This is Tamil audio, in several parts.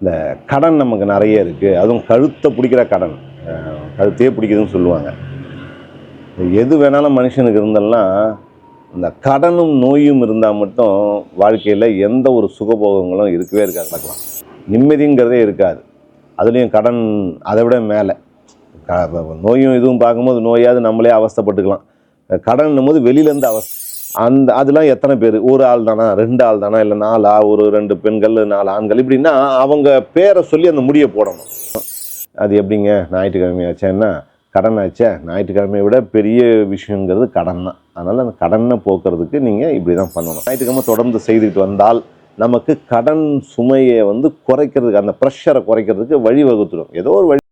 இந்த கடன் நமக்கு நிறைய இருக்குது அதுவும் கழுத்தை பிடிக்கிற கடன். கழுத்தையே பிடிக்குதுன்னு சொல்லுவாங்க. எது வேணாலும் மனுஷனுக்கு இருந்தெல்லாம் இந்த கடனும் நோயும் இருந்தால் மட்டும் வாழ்க்கையில் எந்த ஒரு சுகபோகங்களும் இருக்கவே இருக்காது. நடக்கலாம் நிம்மதிங்கிறதே இருக்காது. அதுலேயும் கடன் அதை விட மேலே. நோயும் இதுவும் பார்க்கும்போது நோயாவது நம்மளே அவஸ்தைப்பட்டுக்கலாம். கடன் போது வெளியிலேருந்து அவஸ்த அந்த அதெல்லாம் எத்தனை பேர்? ஒரு ஆள் தானா? ரெண்டு ஆள் தானா? இல்லை நாலா? ஒரு ரெண்டு பெண்கள் நாலு ஆண்கள்? இப்படின்னா அவங்க பேரை சொல்லி அந்த முடியை போடணும். அது எப்படிங்க? ஞாயிற்றுக்கிழமை ஆச்சேன்னா கடன் ஆச்சே? ஞாயிற்றுக்கிழமையை விட பெரிய விஷயங்கிறது கடன் தான். அதனால் அந்த கடனை போக்குறதுக்கு நீங்கள் இப்படி தான் பண்ணணும். ஞாயிற்றுக்கிழமை தொடர்ந்து செய்துட்டு வந்தால் நமக்கு கடன் சுமையை வந்து குறைக்கிறதுக்கு அந்த ப்ரெஷரை குறைக்கிறதுக்கு வழி வகுத்துடும் ஏதோ ஒரு வழி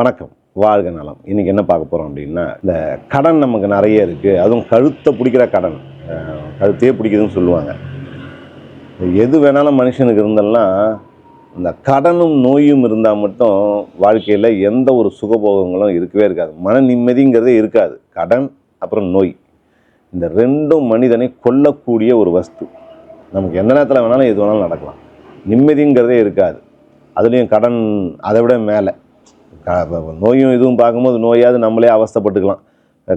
வணக்கம். வாழ்க நலம். இன்றைக்கி என்ன பார்க்க போகிறோம் அப்படின்னா இந்த கடன் நமக்கு நிறைய இருக்குது அதுவும் கழுத்தை பிடிக்கிற கடன். கழுத்தையே பிடிக்குதுன்னு சொல்லுவாங்க. எது வேணாலும் மனுஷனுக்கு இருந்தெல்லாம் இந்த கடனும் நோயும் இருந்தால் மட்டும் வாழ்க்கையில் எந்த ஒரு சுகபோகங்களும் இருக்கவே இருக்காது. மன நிம்மதிங்கிறதே இருக்காது. கடன் அப்புறம் நோய். இந்த ரெண்டும் மனிதனை கொல்லக்கூடிய ஒரு வஸ்து. நமக்கு எந்த நேரத்தில் வேணாலும் எது வேணாலும் நடக்கலாம். நிம்மதிங்கிறதே இருக்காது. அதுலேயும் கடன் அதை விட மேலே. நோயும் இதுவும் பார்க்கும்போது நோயாவது நம்மளே அவஸ்தைப்பட்டுக்கலாம்.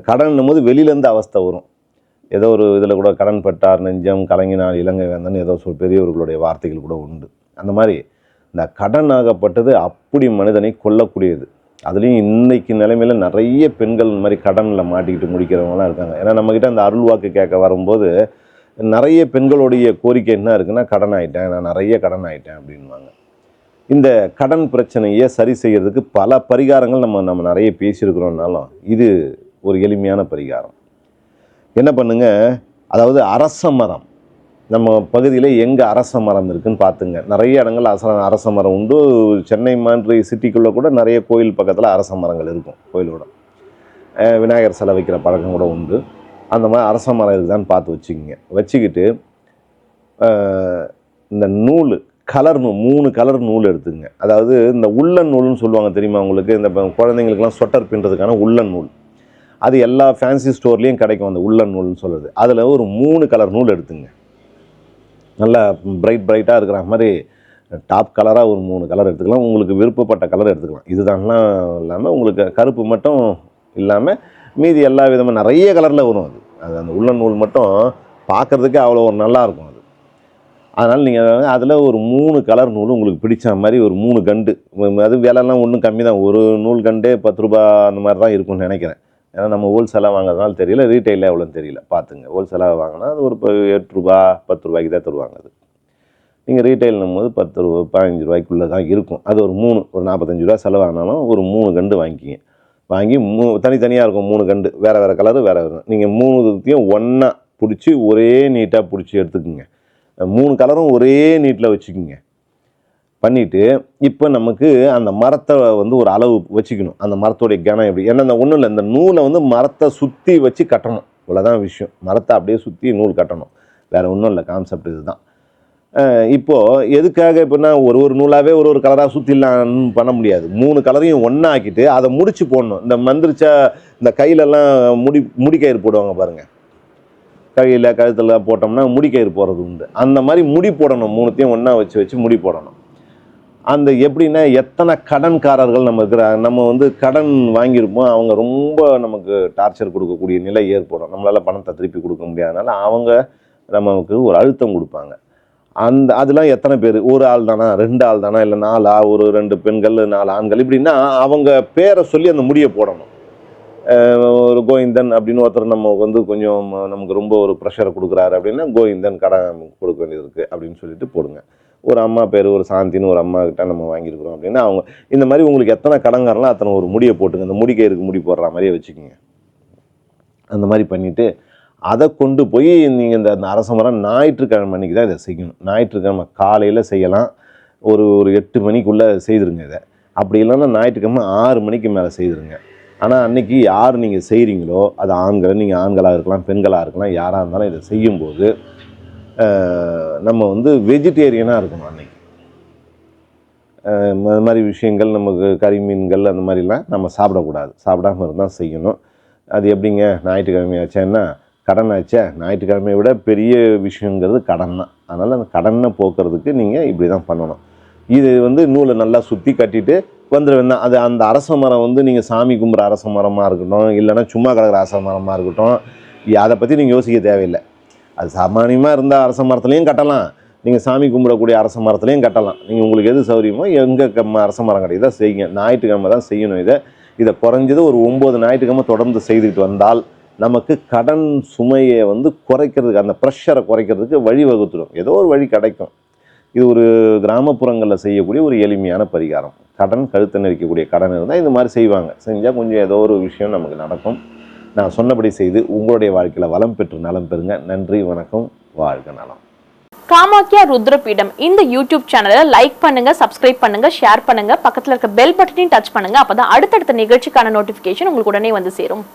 கடன் போது வெளியிலேருந்து அவஸ்தை வரும். ஏதோ ஒரு இதில் கூட கடன் பட்டார் நெஞ்சம் கலங்கினார் இலங்கை வேந்தன் ஏதோ சொல் பெரியவர்களுடைய வார்த்தைகள் கூட உண்டு. அந்த மாதிரி இந்த கடன் ஆகப்பட்டது அப்படி மனிதனை கொல்லக்கூடியது. அதுலேயும் இன்றைக்கு நிலைமையில் நிறைய பெண்கள் இந்த மாதிரி கடனில் மாட்டிக்கிட்டு முடிக்கிறவங்களாம் இருக்காங்க. ஏன்னா நம்மக்கிட்ட அந்த அருள் வாக்கு கேட்க வரும்போது நிறைய பெண்களுடைய கோரிக்கை என்ன இருக்குன்னா கடன் ஆகிட்டேன் நான் நிறைய கடன் ஆயிட்டேன் அப்படின்வாங்க இந்த கடன் பிரச்சனையை சரி செய்கிறதுக்கு பல பரிகாரங்கள் நம்ம நம்ம நிறைய பேசியிருக்கிறோம்னாலும் இது ஒரு எளிமையான பரிகாரம். என்ன பண்ணுங்க? அதாவது அரச மரம். நம்ம பகுதியில் எங்கே அரச மரம் இருக்குன்னு பார்த்துங்க. நிறைய இடங்கள் அரச அரச மரம் உண்டு. சென்னை மாதிரி சிட்டிக்குள்ளே கூட நிறைய கோயில் பக்கத்தில் அரச மரங்கள் இருக்கும் கோயிலோட. விநாயகர் சிலை வைக்கிற பழக்கம் கூட உண்டு. அந்த மாதிரி அரச மரம் இருக்குதான்னு பார்த்து வச்சுக்கிங்க. வச்சுக்கிட்டு இந்த நூல் கலர் நூல் மூணு கலர் நூல் எடுத்துங்க. அதாவது இந்த உள்ளன் நூல்னு சொல்லுவாங்க தெரியுமா உங்களுக்கு? இந்த குழந்தைங்களுக்குலாம் ஸ்வெட்டர் பின்னுறதுக்கான உள்ளன் நூல். அது எல்லா ஃபேன்சி ஸ்டோர்லேயும் கிடைக்கும் அந்த உள்ளன் நூல்னு சொல்கிறது அதில் ஒரு மூணு கலர் நூல் எடுத்துங்க. நல்லா பிரைட் பிரைட்டாக இருக்கிற மாதிரி டாப் கலராக ஒரு மூணு கலர் எடுத்துக்கலாம். உங்களுக்கு விருப்பப்பட்ட கலர் எடுத்துக்கலாம். இதுதான்லாம் இல்லாமல் உங்களுக்கு கருப்பு மட்டும் இல்லாமல் மீதி எல்லா விதமாக நிறைய கலரில் வரும் அது. அது அந்த உள்ளன் நூல் மட்டும் பார்க்குறதுக்கே அவ்வளோ ஒரு நல்லாயிருக்கும் அதனால் நீங்கள் அதில் ஒரு மூணு கலர் நூல் உங்களுக்கு பிடிச்ச மாதிரி ஒரு மூணு கண்டு. அது விலைலாம் ஒன்றும் கம்மி தான். ஒரு நூல் கண்டே பத்து ரூபா அந்த மாதிரி தான் இருக்கும்னு நினைக்கிறேன். ஏன்னா நம்ம ஹோல்சேலாக வாங்குறதுனால தெரியல. ரீட்டைலில் எவ்வளோன்னு தெரியல. பார்த்துங்க. ஹோல்சேலாக வாங்கினா அது ஒரு எட்டு ரூபா பத்து ரூபாய்க்கு தான் தருவாங்க அது. நீங்கள் ரீட்டைல்னும் போது பத்து ரூபா பதினஞ்சு ரூபாய்க்குள்ளே தான் இருக்கும். அது ஒரு மூணு ஒரு நாற்பத்தஞ்சு ரூபா செலவானாலும் ஒரு மூணு கண்டு வாங்கிக்கிங்க. வாங்கி மூ தனித்தனியாக இருக்கும் மூணு கண்டு. வேறு வேறு கலரு வேறு வேறு. நீங்கள் மூணுத்தையும் ஒன்றா பிடிச்சி ஒரே நீட்டாக பிடிச்சி எடுத்துக்குங்க. மூணு கலரும் ஒரே நீட்டில் வச்சுக்கோங்க. பண்ணிவிட்டு இப்போ நமக்கு அந்த மரத்தை வந்து ஒரு அளவு வச்சுக்கணும். அந்த மரத்தோடைய கனம் எப்படி? ஏன்னா அந்த ஒன்றும் இல்லை இந்த நூலை வந்து மரத்தை சுற்றி வச்சு கட்டணும். இவ்வளோதான் விஷயம். மரத்தை அப்படியே சுற்றி நூல் கட்டணும். வேறு ஒன்றும் இல்லை கான்செப்ட் இதுதான். தான் இப்போ எதுக்காக இப்போனா ஒரு ஒரு நூலாகவே ஒரு ஒரு கலராக சுற்றிடலாம்னு பண்ண முடியாது. மூணு கலரையும் ஒன்றாக்கிட்டு அதை முடிச்சு போடணும். இந்த மந்திரிச்சா இந்த கையிலெல்லாம் முடி முடிக்கயிறு போடுவாங்க பாருங்கள் கையில் கழுத்தில் போட்டோம்னா முடிக்கயிறு போகிறது உண்டு. அந்த மாதிரி முடி போடணும். மூணுத்தையும் ஒன்றா வச்சு வச்சு முடி போடணும். அந்த எப்படின்னா எத்தனை கடன்காரர்கள் நம்ம இருக்கிற நம்ம வந்து கடன் வாங்கியிருப்போம். அவங்க ரொம்ப நமக்கு டார்ச்சர் கொடுக்கக்கூடிய நிலை ஏற்படும். நம்மளால் பணத்தை திருப்பி கொடுக்க முடியாதனால அவங்க நமக்கு ஒரு அழுத்தம் கொடுப்பாங்க. அந்த அதெல்லாம் எத்தனை பேர்? ஒரு ஆள் தானா? ரெண்டு ஆள் தானா? இல்லை நாலா? ஒரு ரெண்டு பெண்கள் நாலு ஆண்கள்? இப்படின்னா அவங்க பேரை சொல்லி அந்த முடியை போடணும். ஒரு கோவிந்தன் அப்படின்னு ஒருத்தர் நம்ம வந்து கொஞ்சம் நமக்கு ரொம்ப ஒரு ப்ரெஷரை கொடுக்குறாரு அப்படின்னா கோவிந்தன் கடன் கொடுக்க வேண்டியது இருக்குது அப்படின்னு சொல்லிட்டு போடுங்க. ஒரு அம்மா பேர் ஒரு சாந்தின்னு ஒரு அம்மா கிட்ட நம்ம வாங்கியிருக்கிறோம் அப்படின்னா அவங்க இந்த மாதிரி உங்களுக்கு எத்தனை கடங்காரலாம் அத்தனை ஒரு முடியை போட்டுங்க. இந்த முடிக்கயிறுக்கு முடி போடுற மாதிரியே வச்சுக்கோங்க. அந்த மாதிரி பண்ணிவிட்டு அதை கொண்டு போய் நீங்கள் இந்த அந்த அரச மரம் ஞாயிற்றுக்கிழமை அன்றைக்கி தான் இதை செய்யணும். ஞாயிற்றுக்கிழமை காலையில் செய்யலாம். ஒரு ஒரு எட்டு மணிக்குள்ளே செய்திருங்க இதை. அப்படி இல்லைன்னா ஞாயிற்றுக்கிழமை ஆறு மணிக்கு மேலே செய்திருங்க. ஆனால் அன்றைக்கி யார் நீங்கள் செய்கிறீங்களோ அது ஆண்கள் நீங்கள் ஆண்களாக இருக்கலாம் பெண்களாக இருக்கலாம் யாராக இருந்தாலும் இதை செய்யும்போது நம்ம வந்து வெஜிடேரியனாக இருக்கணும் அன்னைக்கு. அது மாதிரி விஷயங்கள் நமக்கு கறி மீன்கள் அந்த மாதிரிலாம் நம்ம சாப்பிடக்கூடாது. சாப்பிடாம இருந்தால் செய்யணும். அது எப்படிங்க? ஞாயிற்றுக்கிழமை ஆச்சேன்னா கடன் ஆச்சே? ஞாயிற்றுக்கிழமையை விட பெரிய விஷயங்கிறது கடன் தான். அதனால் அந்த கடனை போக்குறதுக்கு நீங்கள் இப்படி தான் பண்ணணும். இது வந்து நூலை நல்லா சுற்றி கட்டிட்டு வந்துடுவேன் அது அந்த அரச மரம் வந்து நீங்கள் சாமி கும்பிட்ற அரச மரமாக இருக்கட்டும் இல்லைன்னா சும்மா கிடக்கிற அரச மரமாக இருக்கட்டும் அதை பற்றி நீங்கள் யோசிக்க தேவையில்லை. அது சாமானியமாக இருந்தால் அரச மரத்துலேயும் கட்டலாம். நீங்கள் சாமி கும்பிடக்கூடிய அரச மரத்துலேயும் கட்டலாம். நீங்கள் உங்களுக்கு எது சௌகரியமோ எங்கே அரச மரம் கிடைக்குதோ செய்யுங்க. ஞாயிற்றுக்கிழமை தான் செய்யணும் இதை. இதை குறைஞ்சது ஒரு ஒம்பது ஞாயிற்றுக்கிழமை தொடர்ந்து செய்துக்கிட்டு வந்தால் நமக்கு கடன் சுமையை வந்து குறைக்கிறதுக்கு அந்த ப்ரெஷரை குறைக்கிறதுக்கு வழி வகுத்துடும் ஏதோ ஒரு வழி கிடைக்கும். இது ஒரு கிராமப்புறங்களில் செய்யக்கூடிய ஒரு எளிமையான பரிகாரம். கடன் கழுத்தை நெரிக்கக்கூடிய கடன் இருந்தால் இந்த மாதிரி செய்வாங்க. செஞ்சால் கொஞ்சம் ஏதோ ஒரு விஷயம் நமக்கு நடக்கும். நான் சொன்னபடி செய்து உங்களுடைய வாழ்க்கையில் வளம் பெற்று நலம் பெறுங்க. நன்றி வணக்கம். வாழ்க நலம். காமாக்கியா ருத்ரபீடம். இந்த யூடியூப் சேனலை லைக் பண்ணுங்க சப்ஸ்கிரைப் பண்ணுங்க ஷேர் பண்ணுங்க. பக்கத்தில் இருக்க பெல் பட்டனையும் டச் பண்ணுங்க. அப்பதான் அடுத்தடுத்த நிகழ்ச்சிக்கான நோட்டிபிகேஷன் உங்களுக்கு உடனே வந்து சேரும்.